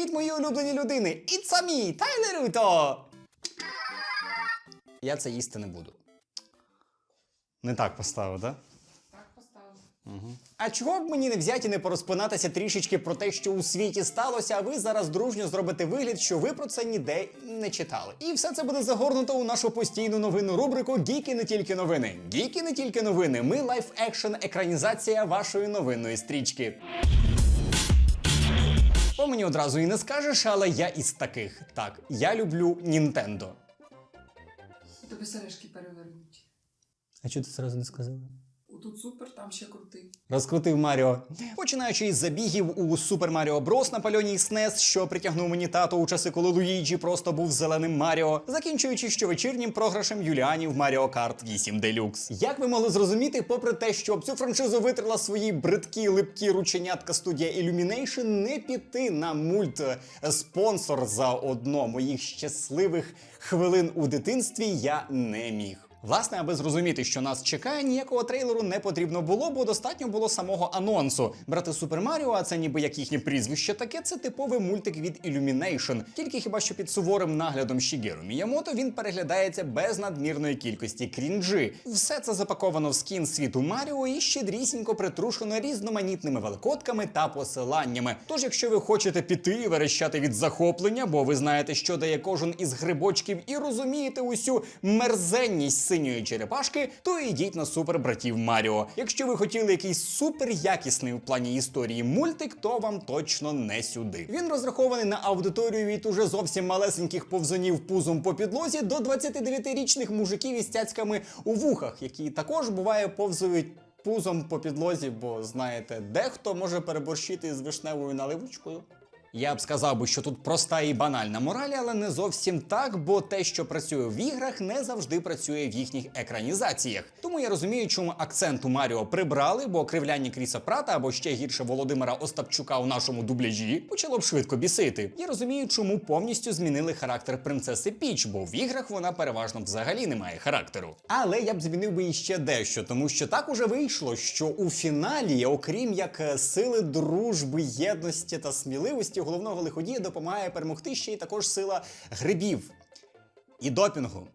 Привіт, мої улюблені людини! It's me, Тайлер Руто! Я це їсти не буду. Не так поставив, так? Так поставив. А чого б мені не взяти і не порозпинатися трішечки про те, що у світі сталося, а ви зараз дружньо зробите вигляд, що ви про це ніде не читали. І все це буде загорнуто у нашу постійну новинну рубрику Гіки не тільки новини. Гіки не тільки новини. Ми лайф екшн екранізація вашої новинної стрічки. По мені одразу і не скажеш, але я із таких. Так, я люблю Нінтендо. Тобі сережки перевернуть. А чого ти зразу не сказала? Тут супер, там ще крутий. Розкрутив Маріо. Починаючи із забігів у Super Mario Bros. на пальоні SNES, що притягнув мені тато у часи, коли Луїджі просто був зеленим Маріо, закінчуючи щовечірнім програшем Юліані в Mario Kart 8 Deluxe. Як ви могли зрозуміти, попри те, що цю франшизу витрила свої бридкі липкі рученятка студія Illumination, не піти на мульт спонсор за одно моїх щасливих хвилин у дитинстві я не міг. Власне, аби зрозуміти, що нас чекає, ніякого трейлеру не потрібно було, бо достатньо було самого анонсу. Брати Супер Маріо, а це ніби як їхнє прізвище таке, це типовий мультик від Illumination. Тільки хіба що під суворим наглядом Шігеру Міямото він переглядається без надмірної кількості крінжі. Все це запаковано в скін світу Маріо і щедрісінько притрушено різноманітними великодками та посиланнями. Тож, якщо ви хочете піти і верещати від захоплення, бо ви знаєте, що дає кожен із грибочків, і розумієте усю мерзенність синьої черепашки, то йдіть на супер братів Маріо. Якщо ви хотіли якийсь супер якісний у плані історії мультик, то вам точно не сюди. Він розрахований на аудиторію від уже зовсім малесеньких повзунів пузом по підлозі до 29-річних мужиків із цяцьками у вухах, які також буває повзують. Пузом по підлозі, бо знаєте, дехто може переборщити з вишневою наливочкою. Я б сказав би, що тут проста і банальна мораль, але не зовсім так, бо те, що працює в іграх, не завжди працює в їхніх екранізаціях. Тому я розумію, чому акцент у Маріо прибрали, бо кривляння Кріса Прата або ще гірше Володимира Остапчука у нашому дубляжі почало б швидко бісити. Я розумію, чому повністю змінили характер принцеси Піч, бо в іграх вона переважно взагалі не має характеру. Але я б змінив би іще дещо, тому що так уже вийшло, що у фіналі, окрім як е, сили дружби, єдності та сміливості, головного лиходія допомагає перемогти ще й також сила грибів і допінгу.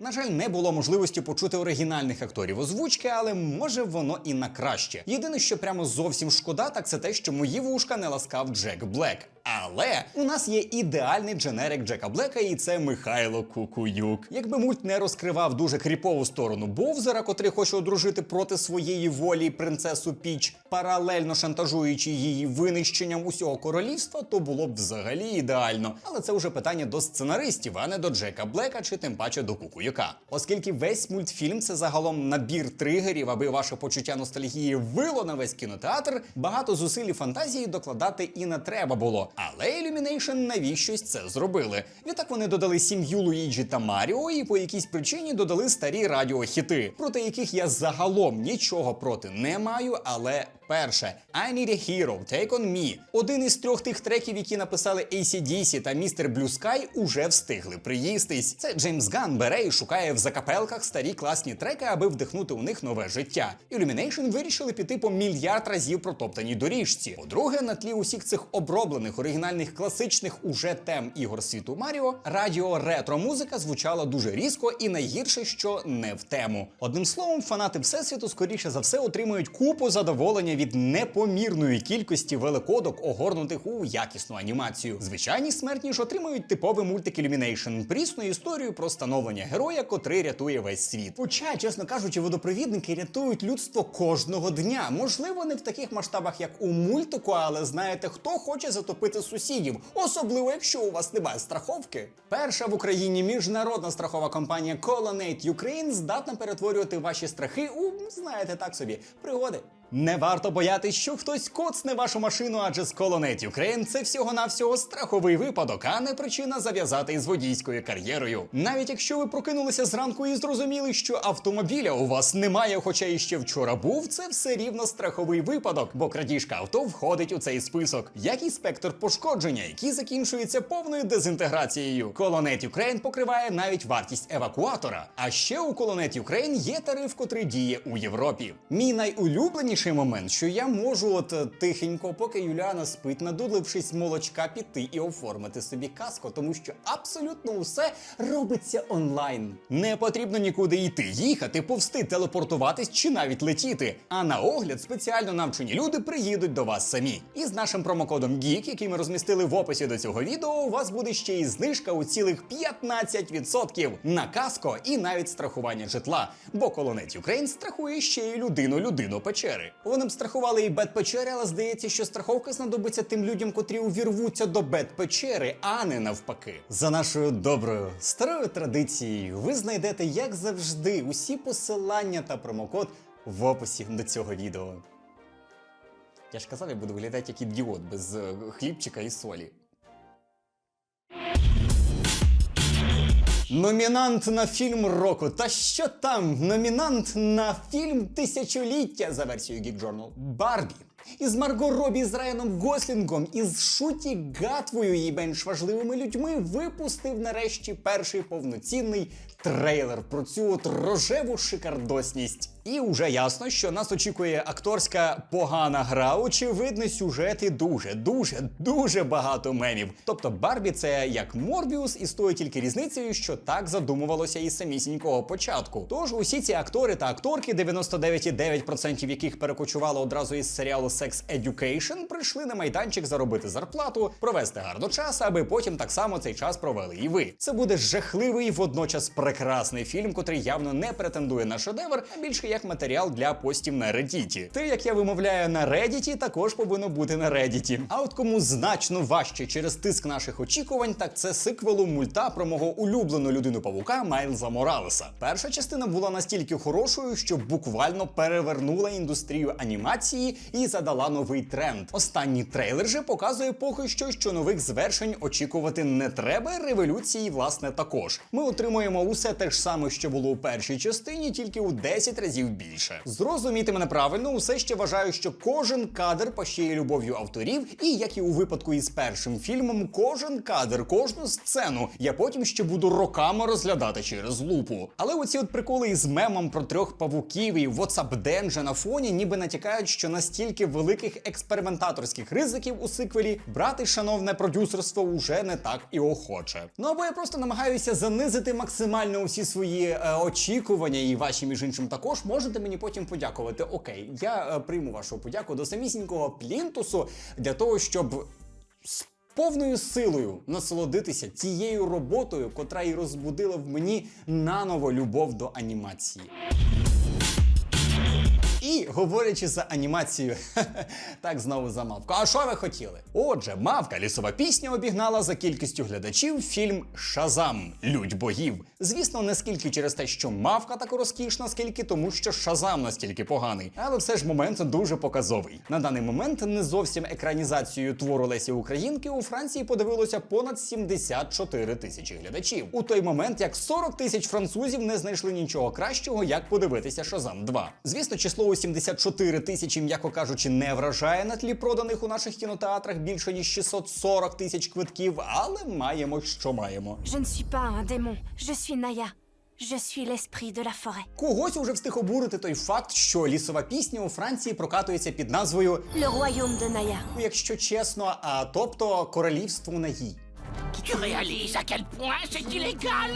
На жаль, не було можливості почути оригінальних акторів озвучки, але може воно і на краще. Єдине, що прямо зовсім шкода, так це те, що мої вушка не ласкав Джек Блек. Але у нас є ідеальний дженерик Джека Блека, і це Михайло Кукуюк. Якби мульт не розкривав дуже кріпову сторону Бовзера, котрий хоче одружити проти своєї волі принцесу Піч, паралельно шантажуючи її винищенням усього королівства, то було б взагалі ідеально. Але це вже питання до сценаристів, а не до Джека Блека чи тим паче до Кукуюка. Оскільки весь мультфільм це загалом набір тригерів, аби ваше почуття ностальгії вило на весь кінотеатр, багато зусиль і фантазії докладати і не треба було. Але Illumination навіщось це зробили. Відтак вони додали сім'ю Луїджі та Маріо, і по якійсь причині додали старі радіохіти, проти яких я загалом нічого проти не маю, але. Перше, I Need a Hero, Take On Me. Один із трьох тих треків, які написали ACDC та Mr. Blue Sky, уже встигли приїстись. Це Джеймс Ган бере і шукає в закапелках старі класні треки, аби вдихнути у них нове життя. Illumination вирішили піти по мільярд разів протоптаній доріжці. По-друге, на тлі усіх цих оброблених оригінальних класичних уже тем ігор світу Маріо, радіо ретро музика звучала дуже різко і найгірше, що не в тему. Одним словом, фанати всесвіту скоріше за все отримують купу задоволення від непомірної кількості великодок, огорнутих у якісну анімацію. Звичайні смертні ж отримують типовий мультик Illumination, прісну історію про становлення героя, котрий рятує весь світ. Хоча, чесно кажучи, водопровідники рятують людство кожного дня. Можливо, не в таких масштабах, як у мультику, але знаєте, хто хоче затопити сусідів, особливо якщо у вас немає страховки. Перша в Україні міжнародна страхова компанія Colonnade Ukraine здатна перетворювати ваші страхи у, знаєте, так собі, пригоди. Не варто боятись, що хтось коцне вашу машину, адже з Colonnade Ukraine це всього-навсього страховий випадок, а не причина зав'язати із водійською кар'єрою. Навіть якщо ви прокинулися зранку і зрозуміли, що автомобіля у вас немає, хоча і ще вчора був, це все рівно страховий випадок, бо крадіжка авто входить у цей список, як і спектр пошкодження, який закінчується повною дезінтеграцією. Colonnade Ukraine покриває навіть вартість евакуатора. А ще у Colonnade Ukraine є тариф, котрий діє у Європі. Мій найулюбленіший найдивніший момент, що я можу от е, тихенько, поки Юліана спить, надудлившись молочка, піти і оформити собі каско, тому що абсолютно усе робиться онлайн. Не потрібно нікуди йти, їхати, повсти, телепортуватись чи навіть летіти. А на огляд спеціально навчені люди приїдуть до вас самі. І з нашим промокодом GEEK, який ми розмістили в описі до цього відео, у вас буде ще й знижка у цілих 15% на каско і навіть страхування житла. Бо Колонець Україн страхує ще й людину людину печери. Вони б страхували і бет печери, але здається, що страховка знадобиться тим людям, котрі увірвуться до бет печери, а не навпаки. За нашою доброю старою традицією, ви знайдете, як завжди, усі посилання та промокод в описі до цього відео. Я ж казав, я буду виглядати як ідіот без е, хлібчика і солі. Номінант на фільм року. Та що там? Номінант на фільм тисячоліття за версією Geek Journal. Барбі. Із Марго Робі, з Райаном Гослінгом, із Шуті Гатвою і менш важливими людьми випустив нарешті перший повноцінний трейлер про цю от рожеву шикардосність. І вже ясно, що нас очікує акторська погана гра, очевидний сюжет і дуже, дуже, дуже багато мемів. Тобто Барбі це як Морбіус, і тою тільки різницею, що так задумувалося із самісінького початку. Тож усі ці актори та акторки, 99,9% яких перекочувало одразу із серіалу Sex Education, прийшли на майданчик заробити зарплату, провести гарно час, аби потім так само цей час провели і ви. Це буде жахливий водночас прекрасний фільм, котрий явно не претендує на шедевр, а більше як матеріал для постів на Reddit. Те, як я вимовляю на Reddit, також повинно бути на Reddit. А от кому значно важче через тиск наших очікувань, так це сиквелу мульта про мого улюблену людину павука Майлза Моралеса. Перша частина була настільки хорошою, що буквально перевернула індустрію анімації і задала новий тренд. Останній трейлер же показує поки що, що нових звершень очікувати не треба. Революції, власне, також. Ми отримуємо усе те ж саме, що було у першій частині, тільки у 10 разів більше. Зрозуміти мене правильно, усе ще вважаю, що кожен кадр пощає любов'ю авторів, і як і у випадку із першим фільмом, кожен кадр, кожну сцену я потім ще буду роками розглядати через лупу. Але оці от приколи із мемом про трьох павуків і WhatsApp Денджа на фоні ніби натякають, що настільки великих експериментаторських ризиків у сиквелі брати шановне продюсерство уже не так і охоче. Ну або я просто намагаюся занизити максимально усі свої е, очікування, і ваші між іншим також можете мені потім подякувати. Окей, я е, прийму вашу подяку до самісінького плінтусу для того, щоб повною силою насолодитися тією роботою, котра і розбудила в мені наново любов до анімації. І говорячи за анімацію, так знову за мавку. А що ви хотіли? Отже, мавка лісова пісня обігнала за кількістю глядачів фільм Шазам Людь богів. Звісно, не скільки через те, що мавка так розкішна, скільки тому, що Шазам настільки поганий. Але все ж момент дуже показовий. На даний момент не зовсім екранізацією твору Лесі Українки у Франції подивилося понад 74 тисячі глядачів. У той момент як 40 тисяч французів не знайшли нічого кращого, як подивитися Шазам 2. Звісно, число у 74 тисячі, м'яко кажучи, не вражає на тлі проданих у наших кінотеатрах більше ніж 640 тисяч квитків, але маємо, що маємо. Je ne suis pas un démon, je suis Naya. Je suis l'esprit de la forêt. Когось уже встиг обурити той факт, що лісова пісня у Франції прокатується під назвою, Le royaume de Naya. ну, якщо чесно, а тобто королівство Нагі. Tu réalises à quel point c'est illégal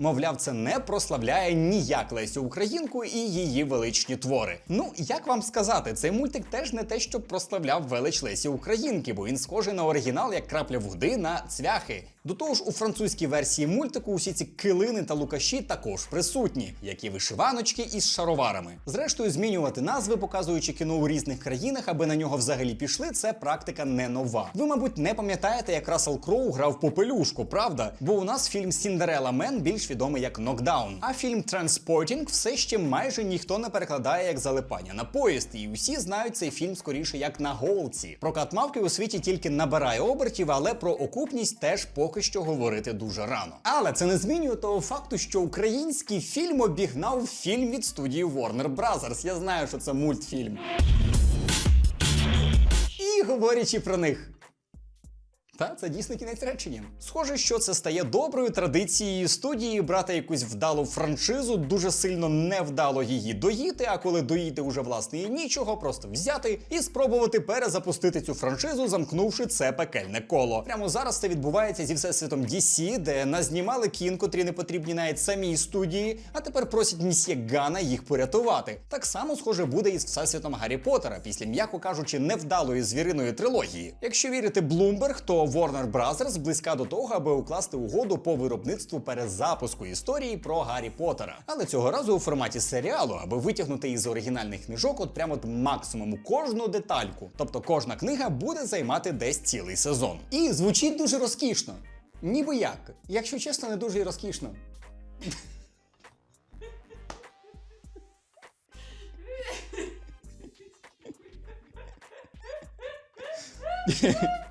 Мовляв, це не прославляє ніяк Лесю Українку і її величні твори. Ну як вам сказати, цей мультик теж не те, що прославляв велич Лесі Українки, бо він схожий на оригінал як крапля води на цвяхи. До того ж, у французькій версії мультику усі ці килини та лукаші також присутні, як і вишиваночки із шароварами. Зрештою, змінювати назви, показуючи кіно у різних країнах, аби на нього взагалі пішли, це практика не нова. Ви, мабуть, не пам'ятаєте, як Рассел Кроу грав попелюшку, правда? Бо у нас фільм Сіндерела Мен більш відомий як Нокдаун. А фільм Транспортінг все ще майже ніхто не перекладає як залипання на поїзд, і усі знають цей фільм скоріше як на голці. Прокат мавки у світі тільки набирає обертів, але про окупність теж поки що говорити дуже рано. Але це не змінює того факту, що український фільм обігнав фільм від студії Warner Brothers. Я знаю, що це мультфільм. І говорячи про них. Та це дійсно кінець речення. Схоже, що це стає доброю традицією студії брати якусь вдалу франшизу, дуже сильно невдало її доїти. А коли доїти уже власне і нічого, просто взяти і спробувати перезапустити цю франшизу, замкнувши це пекельне коло. Прямо зараз це відбувається зі всесвітом DC, де назнімали кін, котрі не потрібні навіть самій студії, а тепер просять місьє Гана їх порятувати. Так само схоже буде і з всесвітом Гаррі Поттера після, м'яко кажучи, невдалої звіриної трилогії. Якщо вірити Bloomberg, то Warner Bros. близька до того, аби укласти угоду по виробництву перезапуску історії про Гаррі Поттера. Але цього разу у форматі серіалу, аби витягнути із оригінальних книжок, от прямо от максимум кожну детальку. Тобто кожна книга буде займати десь цілий сезон. І звучить дуже розкішно. Ніби як, якщо чесно, не дуже і розкішно.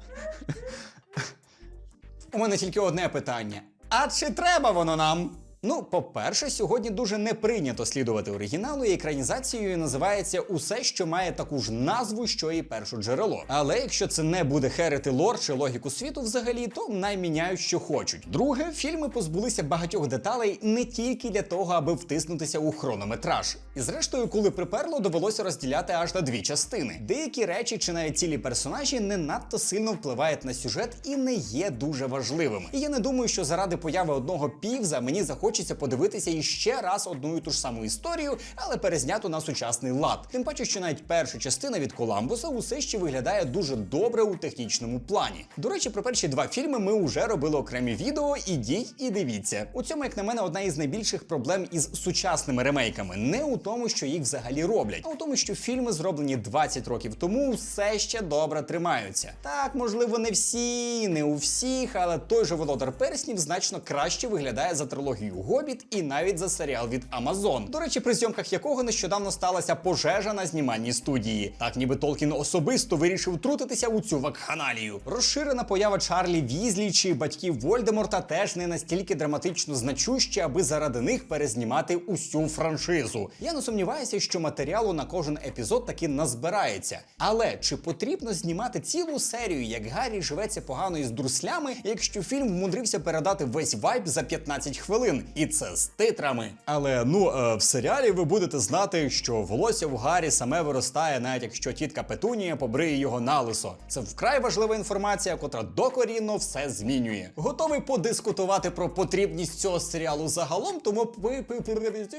Мене тільки одне питання: а чи треба воно нам? Ну, по-перше, сьогодні дуже не прийнято слідувати оригіналу, і екранізацією називається усе, що має таку ж назву, що і перше джерело. Але якщо це не буде херити лор чи логіку світу взагалі, то найміняють, що хочуть. Друге, фільми позбулися багатьох деталей не тільки для того, аби втиснутися у хронометраж. І зрештою, коли приперло, довелося розділяти аж на дві частини. Деякі речі чи навіть цілі персонажі не надто сильно впливають на сюжет і не є дуже важливими. І я не думаю, що заради появи одного півза мені захочеться подивитися іще раз одну і ту ж саму історію, але перезняту на сучасний лад. Тим паче, що навіть перша частина від Коламбуса усе ще виглядає дуже добре у технічному плані. До речі, про перші два фільми ми вже робили окремі відео. Ідіть і дивіться. У цьому, як на мене, одна із найбільших проблем із сучасними ремейками. Не у тому, що їх взагалі роблять, а у тому, що фільми, зроблені 20 років тому, все ще добре тримаються. Так, можливо, не всі, не у всіх, але той же володар перснів значно краще виглядає за трилогію Гобіт і навіть за серіал від Amazon. До речі, при зйомках якого нещодавно сталася пожежа на знімальній студії. Так, ніби Толкін особисто вирішив втрутитися у цю вакханалію. Розширена поява Чарлі Візлі чи батьків Вольдеморта теж не настільки драматично значуща, аби заради них перезнімати усю франшизу. Я не сумніваюся, що матеріалу на кожен епізод таки назбирається. Але чи потрібно знімати цілу серію, як Гаррі живеться погано із друслями, якщо фільм вмудрився передати весь вайб за 15 хвилин, і це з титрами. Але ну е, в серіалі ви будете знати, що волосся в Гаррі саме виростає, навіть якщо тітка Петунія побриє його на лисо. Це вкрай важлива інформація, котра докорінно все змінює. Готовий подискутувати про потрібність цього серіалу загалом, тому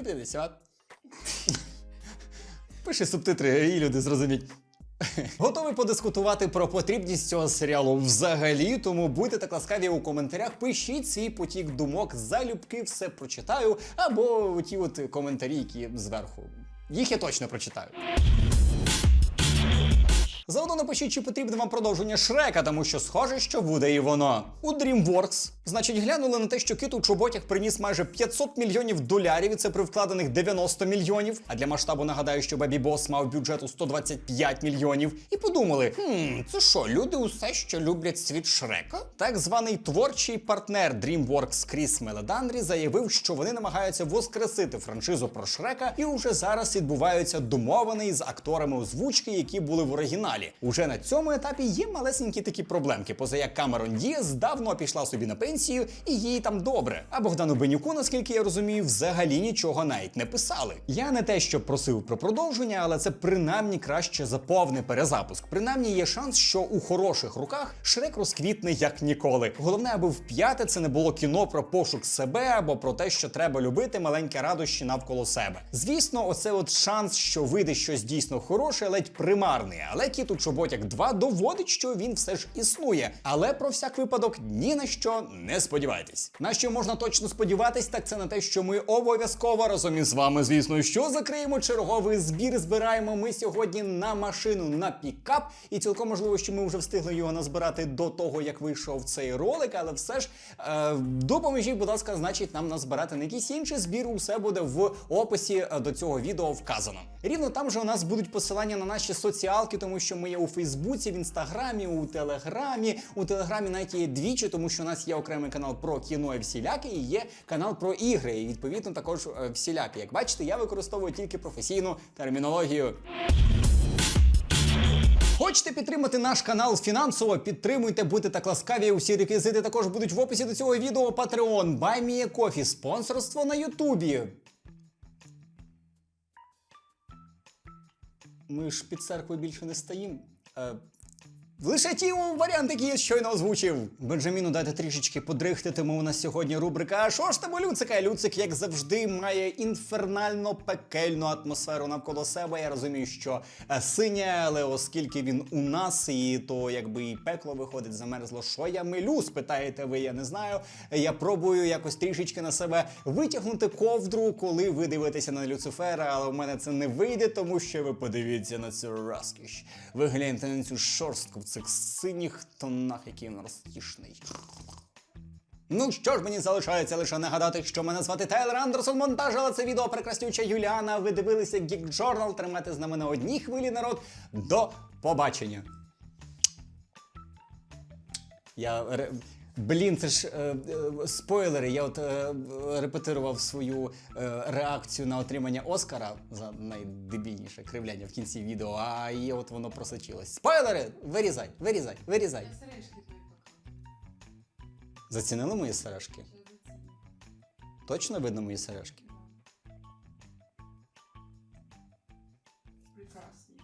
50. Пиши субтитри, і люди зрозуміть. Готовий подискутувати про потрібність цього серіалу взагалі, тому будьте так ласкаві у коментарях, пишіть свій потік думок, залюбки все прочитаю, або ті от коментарі, які зверху. Їх я точно прочитаю. Заодно напишіть, чи потрібне вам продовження Шрека, тому що схоже, що буде і воно. У DreamWorks, значить, глянули на те, що кит у чоботях приніс майже 500 мільйонів долярів, і це при вкладених 90 мільйонів. А для масштабу нагадаю, що Бебі Бос мав бюджет у 125 мільйонів. І подумали: хм, це що, люди усе ще люблять світ Шрека? Так званий творчий партнер DreamWorks Кріс Меледандрі заявив, що вони намагаються воскресити франшизу про Шрека, і уже зараз відбуваються домовини з акторами озвучки, які були в оригіналі. Уже на цьому етапі є малесенькі такі проблемки, поза як Камерон Діас давно пішла собі на пенсію, і їй там добре. А Богдану Бенюку, наскільки я розумію, взагалі нічого навіть не писали. Я не те, що просив про продовження, але це принаймні краще за повний перезапуск. Принаймні є шанс, що у хороших руках Шрек розквітне як ніколи. Головне, аби в п'яте це не було кіно про пошук себе або про те, що треба любити маленькі радощі навколо себе. Звісно, оце от шанс, що вийде щось дійсно хороше, ледь примарний. Але кіт у чоботяк 2 доводить, що він все ж існує. Але про всяк випадок ні на що не сподівайтесь. На що можна точно сподіватись, так це на те, що ми обов'язково разом із вами, звісно, що закриємо черговий збір. Збираємо ми сьогодні на машину на пікап. І цілком можливо, що ми вже встигли його назбирати до того, як вийшов цей ролик. Але все ж е, допоможіть, будь ласка, значить нам назбирати на якийсь інший збір. Усе буде в описі е, до цього відео вказано. Рівно там же у нас будуть посилання на наші соціалки, тому що ми є у Фейсбуці, в інстаграмі, у Телеграмі. У Телеграмі навіть є двічі, тому що у нас є окремий канал про кіно і всіляке, і є канал про ігри. І відповідно також е, всілякі. Як бачите, я використовую тільки професійну термінологію. Хочете підтримати наш канал фінансово? Підтримуйте, будьте так ласкаві. Усі реквізити також будуть в описі до цього відео. Patreon, BuyMeACoffee, спонсорство на Ютубі. Ми ж під церквою більше не стоїм. Лише ті варіанти, які я щойно озвучив. Бенджаміну дайте трішечки подрихти, тому у нас сьогодні рубрика «А що ж там у Люцика? Люцик, як завжди, має інфернально пекельну атмосферу навколо себе. Я розумію, що е, синя, але оскільки він у нас, і то якби і пекло виходить, замерзло. Що я милю? Спитаєте ви, я не знаю. Я пробую якось трішечки на себе витягнути ковдру, коли ви дивитеся на Люцифера, але у мене це не вийде, тому що ви подивіться на цю розкіш. Ви гляньте на цю шорстку в цих синіх тонах, який він розтішний. Ну що ж, мені залишається лише нагадати, що мене звати Тайлер Андерсон, монтажила це відео прекраснюча Юліана. Ви дивилися Geek Journal, тримайте з нами на одній хвилі, народ. До побачення. Я. Блін, це ж е, е, спойлери. Я от е, репетирував свою е, реакцію на отримання Оскара за найдебільніше кривляння в кінці відео, а і от воно просочилось. Спойлери! Вирізай, вирізай, вирізай. Я сережки твої. Зацінили мої сережки? Точно видно мої сережки? Прекрасні.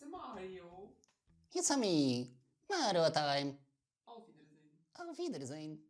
Це Маріо. It's a me, Mario time. Auf Wiedersehen. Auf Wiedersehen.